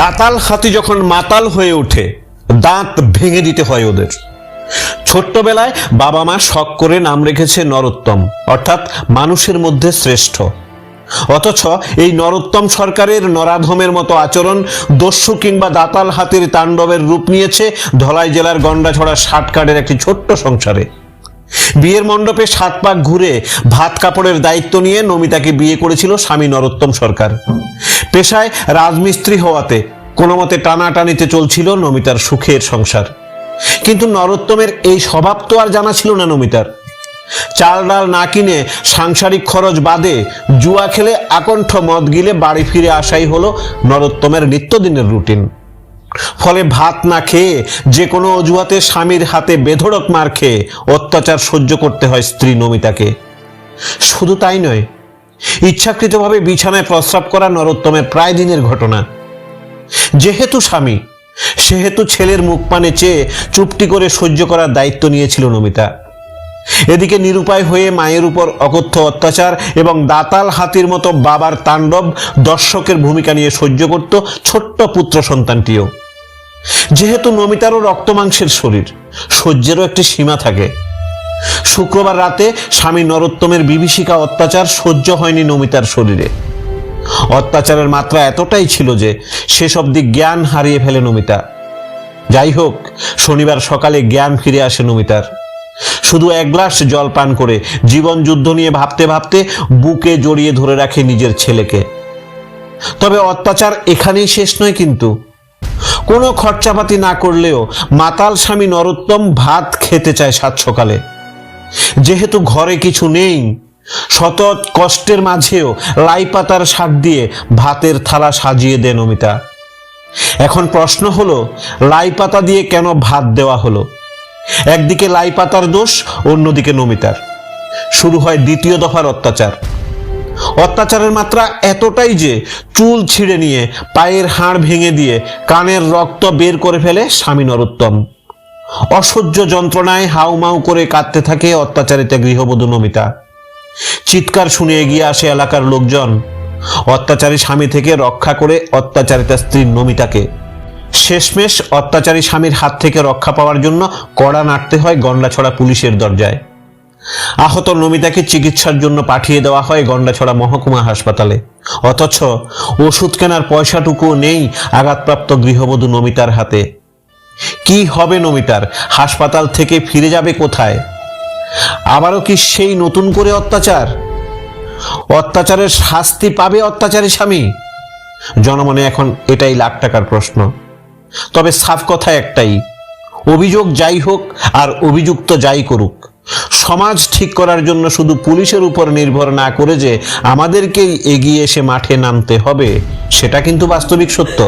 দাতাল হাতি যখন মাতাল হয়ে ওঠে, দাঁত ভেঙে দিতে হয় ওদের। ছোট্টবেলায় বাবা মা শখ করে নাম রেখেছে নরোত্তম, অর্থাৎ মানুষের মধ্যে শ্রেষ্ঠ। অথচ এই নরোত্তম সরকারের নরাধমের মতো আচরণ দস্যু কিংবা দাতাল হাতির তাণ্ডবের রূপ নিয়েছে ধলাই জেলার গন্ডাছড়া ষাটকাড়ের একটি ছোট্ট সংসারে। বিয়ের মণ্ডপে সাত পাক ঘুরে ভাত কাপড়ের দায়িত্ব নিয়ে নমিতাকে বিয়ে করেছিল স্বামী নরোত্তম সরকার। পেশায় রাজমিস্ত্রি হওয়াতে কোনো মতে টানাটানিতে চলছিল নমিতার সুখের সংসার। কিন্তু নরোত্তমের এই স্বভাব তো আর জানা ছিল না নমিতার। চাল ডাল না কিনে সাংসারিক খরচ বাদে জুয়া খেলে আকণ্ঠ মদ গিলে বাড়ি ফিরে আসাই হলো নরোত্তমের নিত্যদিনের রুটিন। ফলে ভাত না খেয়ে যে কোনো অজুহাতে স্বামীর হাতে বেধড়ক মার খেয়ে অত্যাচার সহ্য করতে হয় স্ত্রী নমিতাকে। শুধু তাই নয়, ইচ্ছাকৃতভাবে বিছানায় প্রস্রাব করা নরোত্তমের প্রায় দিনের ঘটনা। যেহেতু স্বামী, সেহেতু ছেলের মুখ পানে চেয়ে চুপটি করে সহ্য করার দায়িত্ব নিয়েছিল নমিতা। এদিকে নিরুপায় হয়ে মায়ের উপর অকথ্য অত্যাচার এবং দাতাল হাতির মতো বাবার তাণ্ডব দর্শকের ভূমিকা নিয়ে সহ্য করত ছোট্ট পুত্র সন্তানটিও। যেহেতু নমিতারও রক্তমাংসের শরীর, সহ্যেরও একটি সীমা থাকে। শুক্রবার রাতে স্বামী নরোত্তমের বিভীষিকা অত্যাচার সহ্য হয়নি নমিতার শরীরে। অত্যাচারের মাত্রা এতটাই ছিল যে সেসব দিক জ্ঞান হারিয়ে ফেলে নমিতা। যাই হোক, শনিবার সকালে জ্ঞান ফিরে আসে নমিতার। শুধু এক গ্লাস জল পান করে জীবন যুদ্ধ নিয়ে ভাবতে ভাবতে বুকে জড়িয়ে ধরে রাখে নিজের ছেলেকে। তবে অত্যাচার এখানেই শেষ নয় কিন্তু। কোনো খরচাপাতি না করলেও মাতাল স্বামী নরোত্তম ভাত খেতে চায় সাত সকালে। যেহেতু ঘরে কিছু নেই শত কষ্টের মাঝেও লাই পাতার শাক দিয়ে ভাতের থালা সাজিয়ে দেন অমিতা এখন প্রশ্ন হলো, লাই পাতা দিয়ে কেন ভাত দেওয়া হলো? একদিকে লাই পাতার দোষ, অন্যদিকে নমিতার। শুরু হয় দ্বিতীয় দফার অত্যাচার। অত্যাচারের মাত্রা এতটাই যে চুল ছিঁড়ে নিয়ে, পায়ের হাড় ভেঙে দিয়ে, কানের রক্ত বের করে ফেলে স্বামী নরোত্তম। অসহ্য যন্ত্রণায় হাউমাউ করে কাঁদতে থাকে অত্যাচারিতা গৃহবধূ নমিতা। চিৎকার শুনে এগিয়ে আসে এলাকার লোকজন। অত্যাচারী স্বামী থেকে রক্ষা করে অত্যাচারিতা স্ত্রী নমিতাকে। শেষমেশ অত্যাচারী স্বামীর হাত থেকে রক্ষা পাওয়ার জন্য কড়া নাড়তে হয় গন্ডাছড়া পুলিশের দরজায়। আহত নমিতাকে চিকিৎসার জন্য পাঠিয়ে দেওয়া হয় গন্ডাছড়া মহকুমা হাসপাতালে। অথচ ওষুধ কেনার পয়সাটুকুও নেই আঘাতপ্রাপ্ত গৃহবধূ নমিতার হাতে। কি হবে নমিতার? হাসপাতাল থেকে ফিরে যাবে কোথায়? আবারও কি সেই নতুন করে অত্যাচার? অত্যাচারের শাস্তি পাবে অত্যাচারী স্বামী? জনমনে এখন এটাই লাখ টাকার প্রশ্ন। তবে সাফ কথা একটাই, অভিযোগ যাই হোক আর অভিযুক্ত যাই করুক, সমাজ ঠিক করার জন্য শুধু পুলিশের উপর নির্ভর না করে যে আমাদেরকেই এগিয়ে এসে মাঠে নামতে হবে, সেটা কিন্তু বাস্তবিক সত্য।